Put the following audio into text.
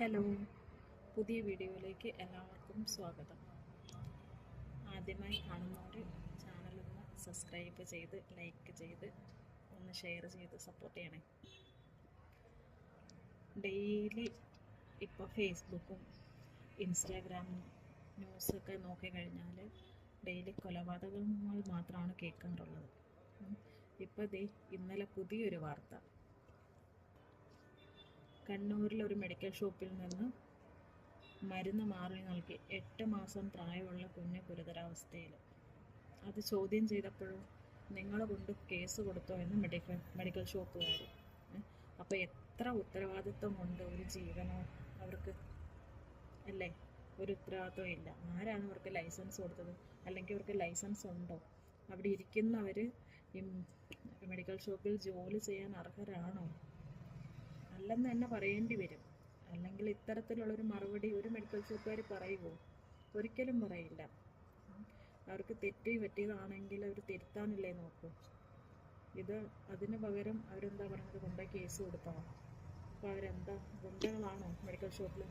Hello. പുതിയ വീഡിയോയിലേക്ക് എല്ലാവർക്കും സ്വാഗതം. ആദ്യമായി കാണുന്നവർ ചാനലൊന്ന് സബ്സ്ക്രൈബ് ചെയ്ത് ലൈക്ക് ചെയ്ത് ഒന്ന് ഷെയർ ചെയ്ത് സപ്പോർട്ട് ചെയ്യണേ. ഡെയിലി ഇപ്പോൾ ഫേസ്ബുക്കും ഇൻസ്റ്റാഗ്രാമും ന്യൂസൊക്കെ നോക്കിക്കഴിഞ്ഞാൽ ഡെയിലി കൊലപാതകങ്ങൾ മാത്രമാണ് കേൾക്കാറുള്ളത്. ഇപ്പോൾ ദേ ഇന്നലെ പുതിയൊരു വാർത്ത. കണ്ണൂരിൽ ഒരു മെഡിക്കൽ ഷോപ്പിൽ നിന്ന് മരുന്ന് മാറി നൽകി. എട്ട് മാസം പ്രായമുള്ള കുഞ്ഞ് ഗുരുതരാവസ്ഥയിൽ അത് ചോദ്യം ചെയ്തപ്പോഴും നിങ്ങൾ കൊണ്ട് കേസ് കൊടുത്തോ എന്ന് മെഡിക്കൽ മെഡിക്കൽ ഷോപ്പുകാർ അപ്പോൾ എത്ര ഉത്തരവാദിത്വം ഉണ്ട് ഒരു ജീവനോ അവർക്ക്? അല്ലേ? ഒരു ഉത്തരവാദിത്വം ഇല്ല. ആരാണ് അവർക്ക് ലൈസൻസ് കൊടുത്തത്? അല്ലെങ്കിൽ അവർക്ക് ലൈസൻസ് ഉണ്ടോ? അവിടെ ഇരിക്കുന്നവർ ഈ മെഡിക്കൽ ഷോപ്പിൽ ജോലി ചെയ്യാൻ അർഹരാണോ? അല്ലെന്ന് തന്നെ പറയേണ്ടി വരും. അല്ലെങ്കിൽ ഇത്തരത്തിലുള്ള ഒരു മറുപടി ഒരു മെഡിക്കൽ ഷോപ്പുകാർ പറയുമോ ഒരിക്കലും പറയില്ല. അവർക്ക് തെറ്റി പറ്റിയതാണെങ്കിൽ അവർ തിരുത്താനല്ലേ നോക്കൂ. ഇത് അതിന് പകരം അവരെന്താ പറയുന്നത് കൊണ്ടുപോയി കേസ് കൊടുത്തോ അപ്പോൾ അവരെന്താ? ഗുണ്ടകളാണോ മെഡിക്കൽ ഷോപ്പിൽ